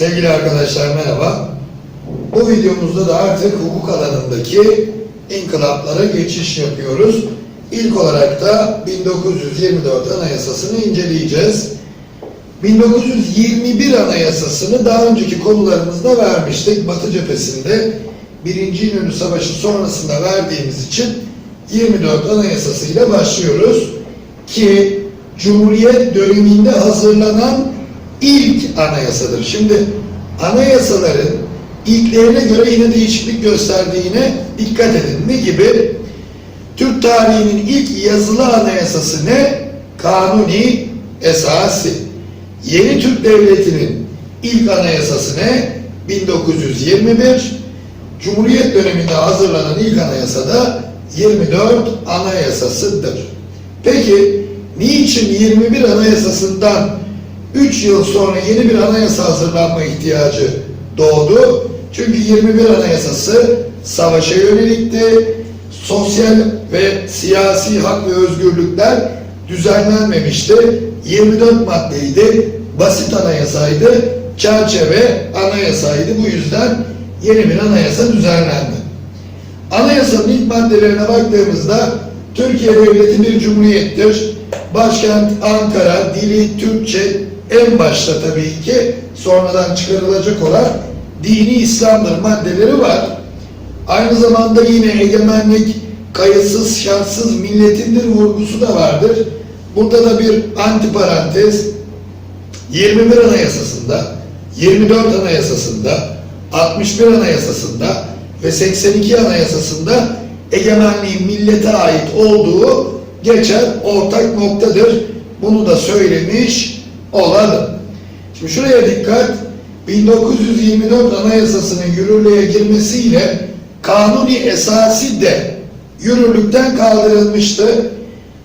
Sevgili arkadaşlar merhaba. Bu videomuzda da artık hukuk alanındaki inkılaplara geçiş yapıyoruz. İlk olarak da 1924 Anayasası'nı inceleyeceğiz. 1921 Anayasası'nı daha önceki konularımızda vermiştik. Batı cephesinde Birinci İnönü Savaşı sonrasında verdiğimiz için 24 Anayasası ile başlıyoruz. Ki Cumhuriyet döneminde hazırlanan ilk anayasadır. Şimdi anayasaların ilklerine göre yine değişiklik gösterdiğine dikkat edin. Ne gibi? Türk tarihinin ilk yazılı anayasası ne? Kanuni esası. Yeni Türk Devleti'nin ilk anayasası ne? 1921. Cumhuriyet döneminde hazırlanan ilk anayasa da 24 anayasasıdır. Peki niçin 21 anayasasından 3 yıl sonra yeni bir anayasa hazırlanma ihtiyacı doğdu? Çünkü 21 anayasası savaşa yönelikti. Sosyal ve siyasi hak ve özgürlükler düzenlenmemişti. 24 maddeydi. Basit anayasaydı. Çerçeve anayasaydı. Bu yüzden yeni bir anayasa düzenlendi. Anayasanın ilk maddelerine baktığımızda Türkiye Devleti bir cumhuriyettir. Başkent Ankara, dili Türkçe, en başta tabii ki sonradan çıkarılacak olan dini İslam'dır maddeleri var. Aynı zamanda yine egemenlik kayıtsız şartsız milletindir vurgusu da vardır. Burada da bir antiparantez 21 Anayasası'nda, 24 Anayasası'nda, 61 Anayasası'nda ve 82 Anayasası'nda egemenliğin millete ait olduğu geçer ortak noktadır. Bunu da söylemiş olalım. Şimdi şuraya dikkat. 1924 Anayasası'nın yürürlüğe girmesiyle kanuni esası de yürürlükten kaldırılmıştı.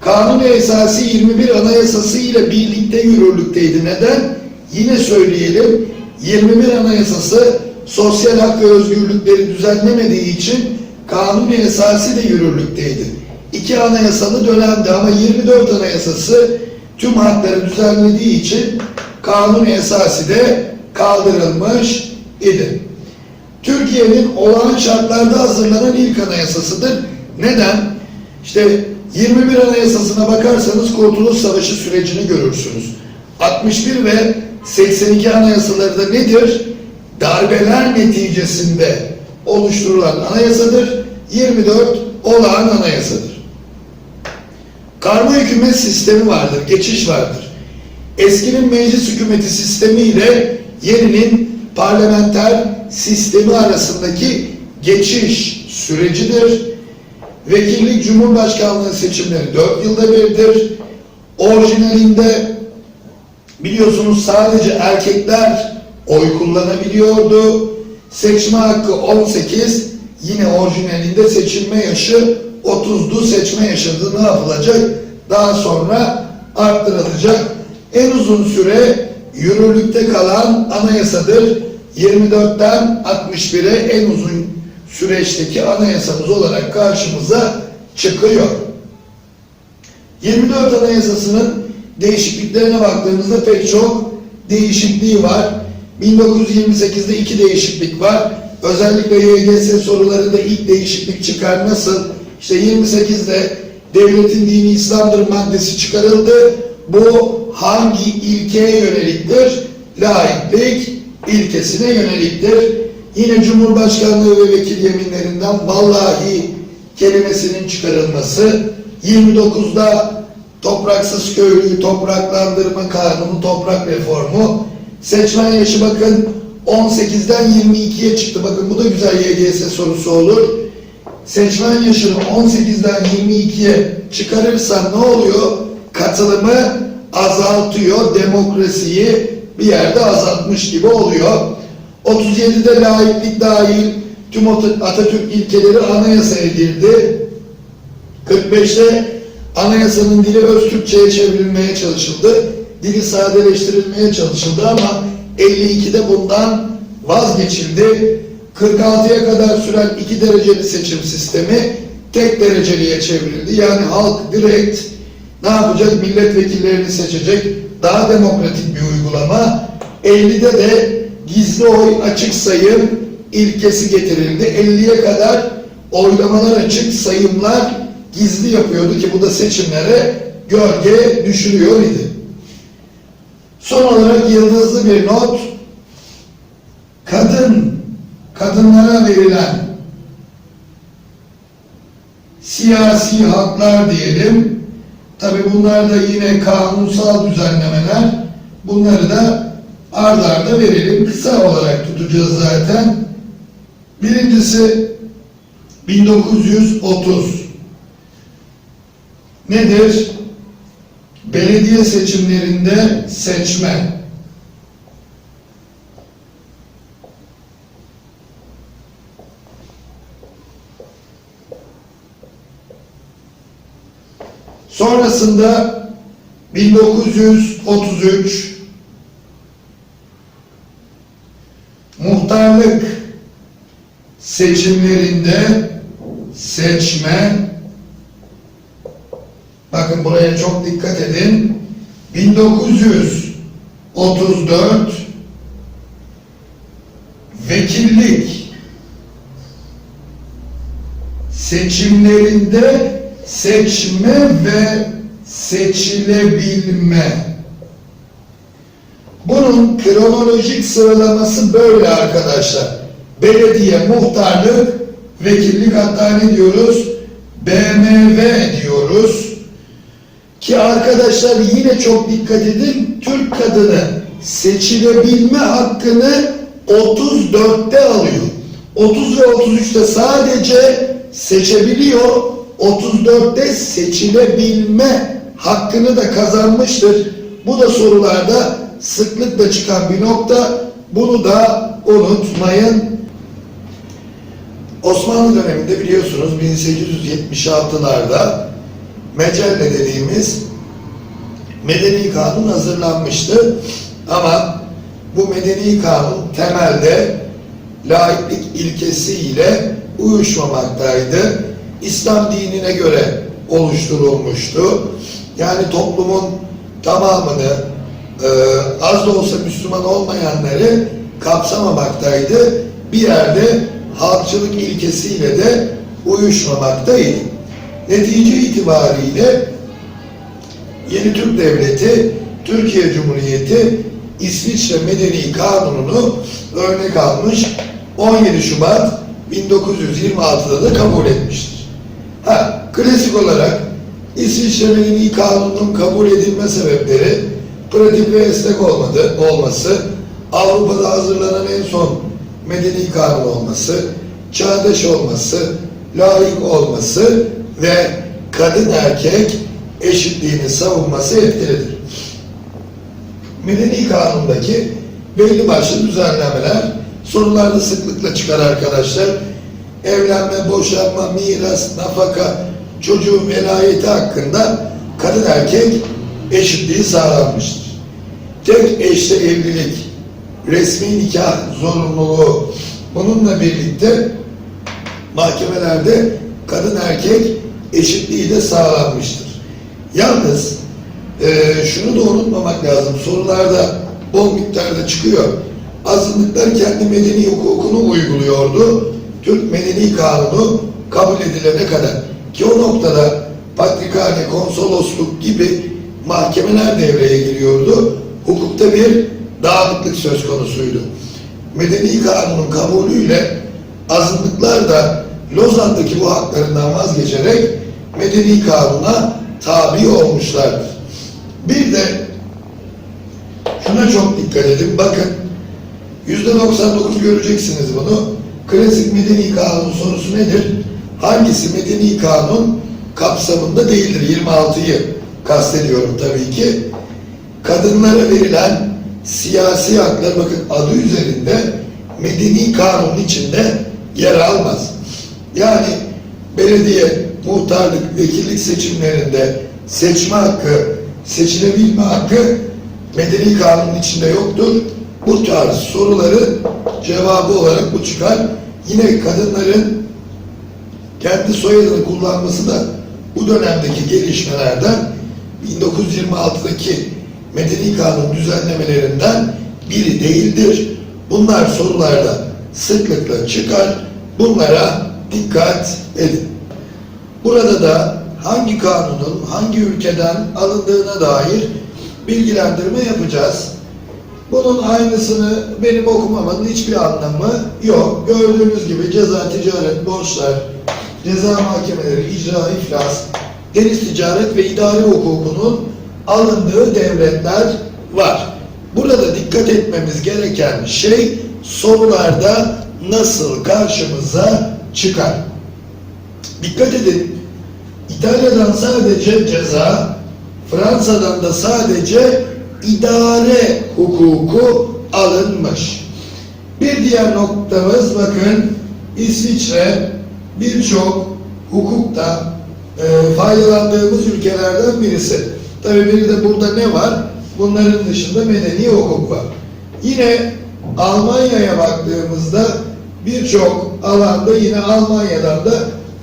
Kanuni esası 21 Anayasası ile birlikte yürürlükteydi. Neden? Yine söyleyelim. 21 Anayasası sosyal hak ve özgürlükleri düzenlemediği için kanuni esası da yürürlükteydi. İki anayasalı dönemde ama 24 Anayasası tüm hakları düzenlediği için kanuni esası de kaldırılmış idi. Türkiye'nin olağan şartlarda hazırlanan ilk anayasasıdır. Neden? İşte 21 Anayasasına bakarsanız Kurtuluş Savaşı sürecini görürsünüz. 61 ve 82 anayasaları da nedir? Darbeler neticesinde oluşturulan anayasadır. 24 olağan anayasadır. Karma hükümet sistemi vardır, geçiş vardır. Eskinin meclis hükümeti sistemi ile yeninin parlamenter sistemi arasındaki geçiş sürecidir. Vekillik Cumhurbaşkanlığı seçimleri 4 yılda birdir. Orijinalinde biliyorsunuz sadece erkekler oy kullanabiliyordu. Seçme hakkı 18, yine orijinalinde seçilme yaşı 30'du. Seçme yaşı da ne yapılacak? Daha sonra arttırılacak. En uzun süre yürürlükte kalan anayasadır. 24'ten 61'e en uzun süreçteki anayasamız olarak karşımıza çıkıyor. 24 Anayasası'nın değişikliklerine baktığımızda pek çok değişikliği var. 1928'de iki değişiklik var. Özellikle YGS sorularında ilk değişiklik çıkar. Nasıl? İşte 28'de devletin dini İslam'dır maddesi çıkarıldı. Bu hangi ilkeye yöneliktir? Laiklik ilkesine yöneliktir. Yine Cumhurbaşkanlığı ve vekil yeminlerinden vallahi kelimesinin çıkarılması. 29'da topraksız köylüyü topraklandırma kanunu, toprak reformu. Seçmen yaşı bakın 18'den 22'ye çıktı. Bakın bu da güzel YGS sorusu olur. Seçmen yaşını 18'den 22'ye çıkarırsan ne oluyor? Katılımı azaltıyor, demokrasiyi bir yerde azaltmış gibi oluyor. 37'de laiklik dahil tüm Atatürk ilkeleri anayasa edildi. 45'te anayasanın dili öz Türkçe'ye çevrilmeye çalışıldı. Dili sadeleştirilmeye çalışıldı ama 52'de bundan vazgeçildi. 46'ya kadar süren iki dereceli seçim sistemi tek dereceliye çevrildi. Yani halk direkt ne yapacak? Milletvekillerini seçecek. Daha demokratik bir uygulama. 50'de de gizli oy açık sayım ilkesi getirildi. 50'ye kadar oylamalar açık, sayımlar gizli yapıyordu ki bu da seçimlere gölge düşürüyor idi. Son olarak yıldızlı bir not, kadın, kadınlara verilen siyasi haklar diyelim. Tabi bunlar da yine kanunsal düzenlemeler. Bunları da ard arda verelim. Kısa olarak tutacağız zaten. Birincisi 1930. Nedir? Belediye seçimlerinde seçme. Sonrasında 1933 muhtarlık seçimlerinde seçme bakın buraya çok dikkat edin 1934 vekillik seçimlerinde seçme ve seçilebilme. Bunun kronolojik sıralaması böyle arkadaşlar. Belediye, muhtarlık, vekillik hatta ne diyoruz? BMW diyoruz. Ki arkadaşlar yine çok dikkat edin. Türk kadını seçilebilme hakkını 34'te alıyor. 30 ve 33'te sadece seçebiliyor. 34'te seçilebilme hakkını da kazanmıştır. Bu da sorularda sıklıkla çıkan bir nokta. Bunu da unutmayın. Osmanlı döneminde biliyorsunuz 1876'larda Mecelle dediğimiz medeni kanun hazırlanmıştı. Ama bu medeni kanun temelde laiklik ilkesiyle uyuşmamaktaydı. İslam dinine göre oluşturulmuştu. Yani toplumun tamamını e, az da olsa Müslüman olmayanları kapsamamaktaydı. Bir yerde halkçılık ilkesiyle de uyuşmamaktaydı. Netice itibariyle Yeni Türk Devleti, Türkiye Cumhuriyeti İsviçre Medeni Kanunu'nu örnek almış 17 Şubat 1926'da da kabul etmiştir. Ha, klasik olarak İsviçre Medeni Kanunu'nun kabul edilme sebepleri pratik ve esnek olmadı, olması, Avrupa'da hazırlanan en son medeni kanun olması, çağdaş olması, layık olması ve kadın erkek eşitliğini savunması etkilidir. Medeni kanundaki belli başlı düzenlemeler sorularda sıklıkla çıkar arkadaşlar. Evlenme, boşanma, miras, nafaka, çocuğun velayeti hakkında kadın erkek eşitliği sağlanmıştır. Tek eşli evlilik, resmi nikah zorunluluğu bununla birlikte mahkemelerde kadın erkek eşitliği de sağlanmıştır. Yalnız e, şunu da unutmamak lazım. Sorularda bol miktarda çıkıyor. Azınlıklar kendi medeni hukukunu uyguluyordu. Türk Medeni Kanunu kabul edilene kadar. Ki o noktada patrikhane, konsolosluk gibi mahkemeler devreye giriyordu. Hukukta bir dağınıklık söz konusuydu. Medeni Kanunun kabulüyle azınlıklar da Lozan'daki bu haklarından vazgeçerek Medeni Kanun'a tabi olmuşlardır. Bir de şuna çok dikkat edin. Bakın yüzde 99 göreceksiniz bunu. Klasik medeni kanun sorusu nedir? Hangisi medeni kanun kapsamında değildir? 26'yı kastediyorum tabii ki. Kadınlara verilen siyasi haklar bakın adı üzerinde medeni kanun içinde yer almaz. Yani belediye, muhtarlık, vekillik seçimlerinde seçme hakkı, seçilebilme hakkı medeni kanunun içinde yoktur. Bu tarz soruların cevabı olarak bu çıkar. Yine kadınların kendi soyadını kullanması da bu dönemdeki gelişmelerden 1926'daki medeni kanun düzenlemelerinden biri değildir. Bunlar sorularda sıklıkla çıkar. Bunlara dikkat edin. Burada da hangi kanunun hangi ülkeden alındığına dair bilgilendirme yapacağız. Bunun aynısını benim okumamın hiçbir anlamı yok. Gördüğünüz gibi ceza, ticaret, borçlar, ceza mahkemeleri, icra, iflas, deniz ticaret ve idari hukukunun alındığı devletler var. Burada dikkat etmemiz gereken şey sorularda nasıl karşımıza çıkar. Dikkat edin, İtalya'dan sadece ceza, Fransa'dan da sadece idare hukuku alınmış. Bir diğer noktamız bakın İsviçre birçok hukukta e, faydalandığımız ülkelerden birisi. Tabi bir de burada ne var? Bunların dışında medeni hukuk var. Yine Almanya'ya baktığımızda birçok alanda yine Almanya'dan da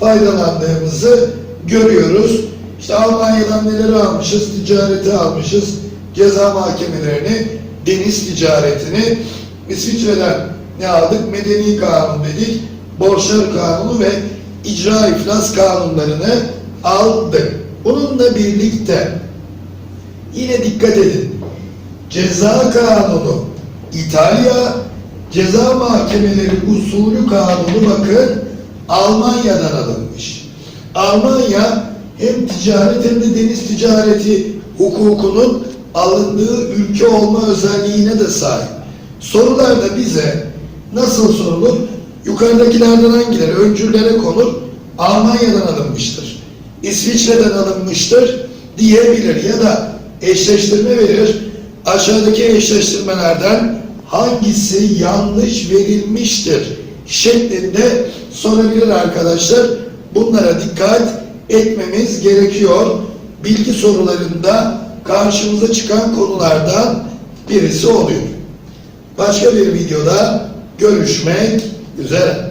faydalandığımızı görüyoruz. İşte Almanya'dan neleri almışız? Ticareti almışız, ceza mahkemelerini, deniz ticaretini. İsviçre'den ne aldık? Medeni kanun dedik, borçlar kanunu ve icra iflas kanunlarını aldık. Bununla birlikte yine dikkat edin. Ceza kanunu İtalya, ceza mahkemeleri usulü kanunu bakın Almanya'dan alınmış. Almanya hem ticaret hem de deniz ticareti hukukunun alındığı ülke olma özelliğine de sahip. Sorularda bize nasıl sorulur? Yukarıdakilerden hangileri öncüllere konur? Almanya'dan alınmıştır. İsviçre'den alınmıştır diyebilir ya da eşleştirme verir. Aşağıdaki eşleştirmelerden hangisi yanlış verilmiştir şeklinde sorabilir arkadaşlar. Bunlara dikkat etmemiz gerekiyor. Bilgi sorularında karşımıza çıkan konulardan birisi oluyor. Başka bir videoda görüşmek üzere.